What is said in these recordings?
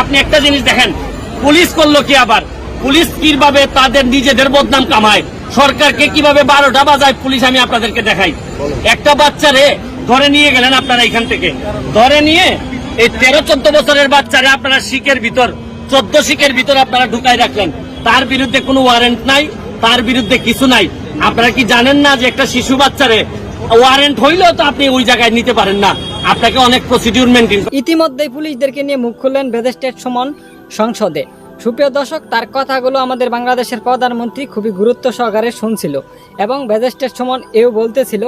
আপনি একটা জিনিস দেখেন, পুলিশ করল কি আবার? পুলিশ কীভাবে তাদের নিজেদের বদনাম কামায়? সরকারকে কীভাবে বারোটা বাজায় পুলিশ আমি আপনাদেরকে দেখাই। একটা বাচ্চারে ধরে নিয়ে গেলেন আপনারা এখান থেকে। ধরে নিয়ে এই তেরো, চোদ্দ বছরের বাচ্চারে আপনারা শিখের ভিতর, চোদ্দ শিখের ভিতর আপনারা ঢুকাই রাখলেন। তার বিরুদ্ধে কোনো ওয়ারেন্ট নাই, তার বিরুদ্ধে কিছু নাই। আপনারা কি জানেন না যে একটা শিশু বাচ্চারে ওয়ারেন্ট হইলেও তো আপনি ওই জায়গায় নিতে পারেন না? আপনাকে অনেক প্রসিডিউর মেনটেন ইতিমধ্যেই পুলিশদেরকে নিয়ে মুখ খুললেন বেদেস্টেট সমন সংসদে। সুপ্রিয় দর্শক, তার কথাগুলো আমাদের বাংলাদেশের প্রধানমন্ত্রী খুবই গুরুত্ব সহকারে শুনছিল এবং বেদেস্টেট সমন এও বলতেছিল,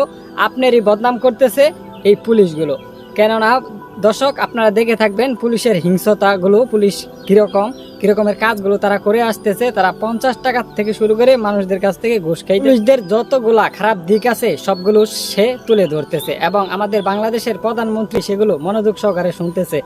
আপনারই বদনাম করতেছে এই পুলিশগুলো। কেননা, দর্শক, আপনারা দেখে থাকবেন পুলিশের হিংসতাগুলো পুলিশ কীরকম কীরকমের কাজগুলো তারা করে আসতেছে, তারা পঞ্চাশ টাকার থেকে শুরু করে মানুষদের কাছ থেকে ঘুষ খাই পুলিশদের যতগুলা খারাপ দিক আছে, সবগুলো সে তুলে ধরতেছে এবং আমাদের বাংলাদেশের প্রধানমন্ত্রী সেগুলো মনোযোগ সহকারে শুনতেছে।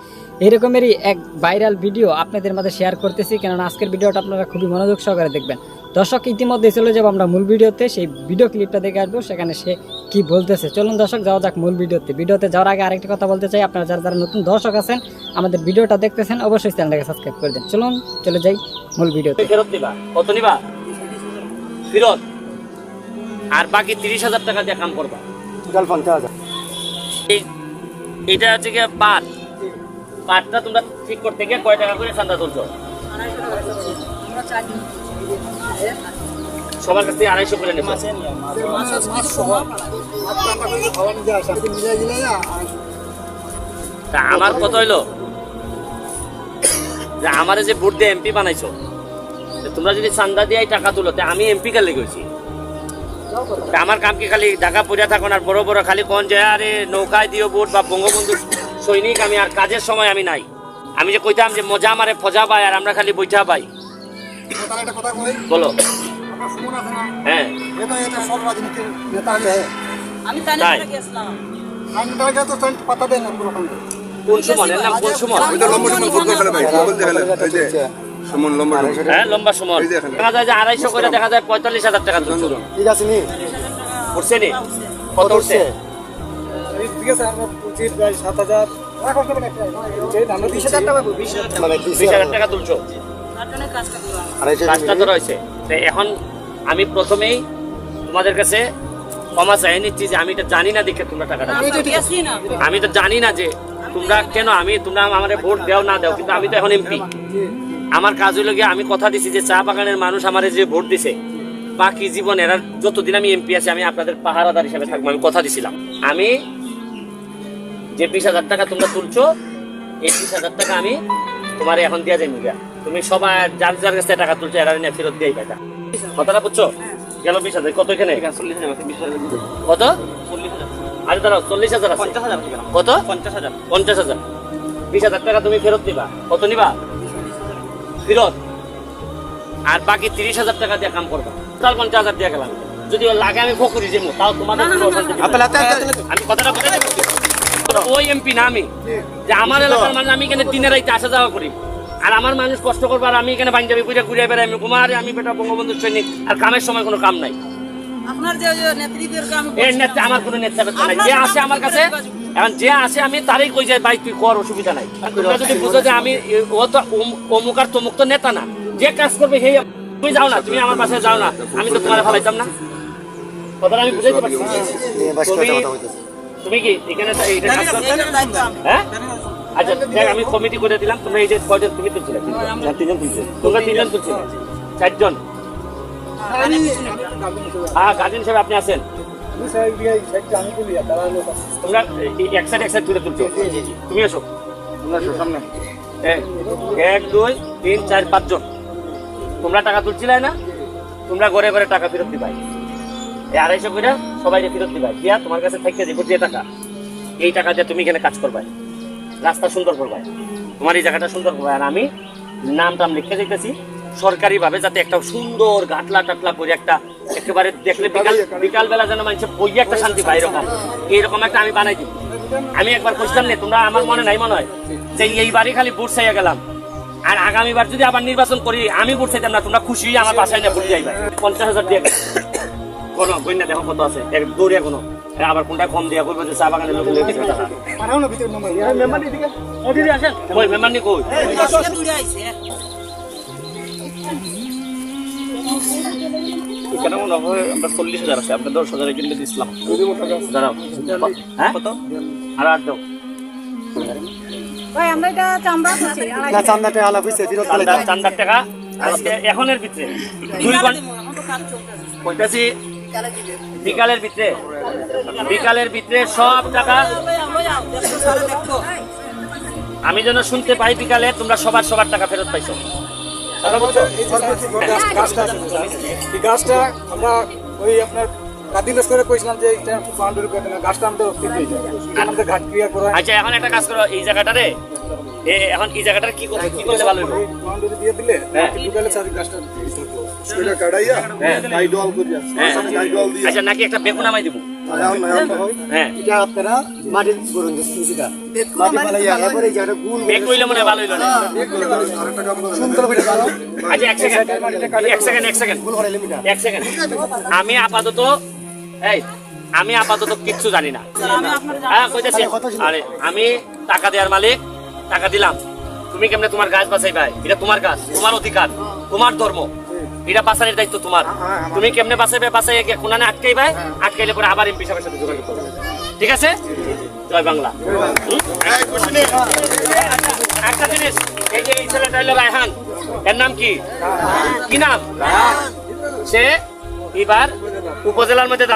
এরকমেরই এক ভাইরাল ভিডিও আপনাদের মাঝে শেয়ার করতেছি কেননা আজকের ভিডিওটা আপনারা খুবই মনোযোগ সহকারে দেখবেন। দর্শক ইতিমধ্যে চলে যাব আমরা মূল ভিডিওতে সেই ভিডিও ক্লিপটা দেখে আসব সেখানে সে কি বলতেছে। চলুন দর্শক যাওয়া যাক মূল ভিডিওতে ভিডিওতে যাওয়ার আগে আরেকটি কথা বলতে চাই আপনারা যারা যারা নতুন দর্শক আছেন আমাদের ভিডিওটা দেখতেছেন অবশ্যই চ্যানেলটাকে সাবস্ক্রাইব করে দেন। চলুন চলে যাই মূল ভিডিওতে ফেরত দিবা কত নিবা? ফেরত। আর বাকি তিরিশ হাজার টাকা দিয়ে কাম করবা। টোটাল পঞ্চাশ হাজার এটা হচ্ছে গিয়ে পাট পাটটা তোমরা ঠিক করতে গিয়ে কয় টাকা করে চান্দা তুলছো? সবার কাছ থেকে আড়াইশো করে তা আমার কত হইল যে আমার যে ভোট দিয়ে এমপি বানাইছো তোমরা যদি চান্দা দিয়ে টাকা তুলো, তা আমি এমপি কালে গেছি আমার কাম কি খালি ঢাকা পড়ে থাকুন আর বড় বড় খালি কোন যায় আরে নৌকায় দিও ভোট বা বঙ্গবন্ধু সৈনিক আমি আর কাজের সময় আমি নাই। আমি যে কইতাম যে মজা মারে ফজা পাই আর আমরা খালি বৈঠা পাই তার একটা কথা কই? বলো। হ্যাঁ। কোনো নাম কোন লম্বা সুমন হ্যাঁ। দেখা যায় যে আড়াইশো করে দেখা যায় পঁয়তাল্লিশ হাজার টাকা ঠিক আছে নি? উঠছে নি? কত উঠছে? ঠিক আছে প্রায় সাত হাজার। আমরা বিশ হাজার টাকা মানে বিশ হাজার টাকা। তুলছো? কাজটা তো রয়েছে। তো এখন আমি প্রথমেই তোমাদের কাছে ক্ষমা চাই। নিচ্ছি যে আমি এটা জানি না দেখে তোমরা টাকাটা আমি তো জানি না যে তোমরা কেন আমি তোমরা আমার ভোট দেও না দেও কিন্তু আমি তো এখন এমপি। আমার কাজ হইল গিয়ে আমি কথা দিছি যে চা বাগানের মানুষ আমারে যে ভোট দিছে বাকি জীবন এরা যতদিন আমি এমপি আছি আমি আপনাদের পাহারাদার হিসেবে থাকব আমি কথা দিছিলাম। আমি যে বিশ হাজার টাকা তোমরা তুলছো এই বিশ হাজার টাকা আমি তোমার এখন দিয়া যাই মুগা তুমি সবাই যার যার কাছে টাকা তুলছো এরা নিয়ে ফেরত দিয়ে টাকা কথাটা বুঝছ? গেল বিশ হাজার। কত এখানে? কত? আরে দাঁড়াও চল্লিশ হাজার আছে। কত? পঞ্চাশ হাজার। পঞ্চাশ হাজার। বিশ হাজার টাকা তুমি ফেরত নিবা কত নিবা? ফেরত। আর বাকি তিরিশ হাজার টাকা দিয়ে কাম করবা। তার পঞ্চাশ হাজার দিয়ে গেলাম। যদি লাগে আমি ফকুরি যাব তাও তোমাদের। আমি কথাটা? ওই এমপি না আমি যে আমার এলাকার মানুষ আমি এখানে দিনের রাইতে আসা যাওয়া করি। আর আমার মানুষ কষ্ট করব আর আমি এখানে পাঞ্জাবি ঘুরে ঘুরে বেড়াই আমি কুমার আমি বেটা বঙ্গবন্ধু সৈনিক আর কামের সময় কোনো কাম নাই। আপনার যে যে আমি নেতা আমার কোনো নেতা নাই। যে আসে আমার কাছে এখন যে আসে আমি তারই কই যাই ভাই তুই কর অসুবিধা নাই। তোমরা যদি বুঝো যে আমি ও তো অমুক- অমুক আর তমুক তো নেতা না। যে কাজ করবে সেই তুমি যাও না তুমি আমার বাসায় যাও না আমি তো তোমার ফেলাইতাম না। কথাটা আমি বুঝাইতে পারছি। তুমি- কি এখানে হ্যাঁ? আচ্ছা দেখ আমি কমিটি করে দিলাম তোমরা এই যে কয়জন তুমি তুলছিলে তিনজন। তুলছিলে। তোমরা তিনজন। তুলছিলে। চারজন। হ্যাঁ গার্জেন হিসেবে আপনি আছেন। তোমরা এই- এক সাইড এক সাইড তুলে তুলছো। তুমি এসো। সামনে। এক- এক দুই তিন চার পাঁচজন। তোমরা টাকা তুলছিলে না? তোমরা ঘরে ঘরে টাকা ফেরত দিবাই। এই আড়াইশো করে সবাই ফেরত দিবাই দিয়া তোমার কাছে থাকতে দিব যে টাকা। এই টাকা দিয়ে তুমি এখানে কাজ রাস্তা সুন্দর তোমার এই জায়গাটা সুন্দর আর আমি নাম টাম লিখে দিতেছি সরকারি ভাবে যাতে একটা সুন্দর গাটলা টাটলা করে একটা একেবারে দেখলে বিকাল বিকাল বেলা যেন মানুষের বইয়ে একটা শান্তি পায় এরকম। এইরকম একটা আমি বানাই দিই আমি একবার খুঁজতাম না তোমরা আমার মনে নাই মনে হয় যে এইবারই খালি বুট চাইয়া গেলাম। আর আগামীবার যদি আবার নির্বাচন করি আমি বুট চাইতাম না তোমরা খুশি আমার বাসায় না ভুলে যাইবা পঞ্চাশ হাজার দিয়ে। কোনো বন্যা দেখো কত আছে? এক দৌড়িয়া কোনো। আবার কোনটা কম দিয়া করবে চা বাগানের লোক লেগে টাকা। পাঠাও না ভিতরে মেম্বার মেম্বার এদিকে। দিদি আসেন কই মেম্বার নি কই? আজকে দূরে আইছে। এখানে মনে হয় আমরা চল্লিশ হাজার আছে। আমরা দশ হাজার কিনলে দিচ্ছিলাম দাঁড়াও। হ্যাঁ? কত? আর আট দাও। ভাই আমরা এটা চামড়া করছি না চান্দাটা আলাপ হইছে ফিরত গেলে চান্দার চান্দার টাকা? আজকে এখনের ভিতরে। দুই ঘণ্টা কইতাছি বিকালের ভিতরে? বিকালের ভিতরে সব টাকা? আমি যেন শুনতে পাই বিকালে তোমরা সবার সবার টাকা ফেরত পাইছো। এই গাছটা আমরা ওই আপনার কইছিলাম যে এটা বাউন্ডারি করে গাছটা আমরা ঘাট করা আচ্ছা এখন একটা কাজ করো এই জায়গাটারে এ এখন এই জায়গাটার কি কি করলে ভালো হবে বাউন্ডারি দিয়ে দিলে হ্যাঁ। ঢুকালে চারি গাছটা এটা কাটাইয়া হ্যাঁ। ডল করিয়া হ্যাঁ। ডল দিয়া আচ্ছা নাকি একটা বেগুন আমায় দিব আমি আপাতত এই আমি আপাতত কিচ্ছু জানি না। হ্যাঁ কইতেছি। আরে আমি টাকা দেওয়ার মালিক। টাকা দিলাম। তুমি কেমনে তোমার গাছ বাঁচাই ভাই এটা তোমার গাছ তোমার অধিকার তোমার ধর্ম। এটা বাঁচানোর দায়িত্ব তোমার। তুমি কেমনে বাঁচাইবে বাঁচাই কোনানে আটকাই ভাই আটকাইলে পরে আবার এমপি সাহেবের সাথে যোগাযোগ করবে। ঠিক আছে? জয় বাংলা। একটা জিনিস এই যে এই ছেলেটা হলো রায়হান এর নাম কি? কি নাম? সে এবার উপজেলার মধ্যে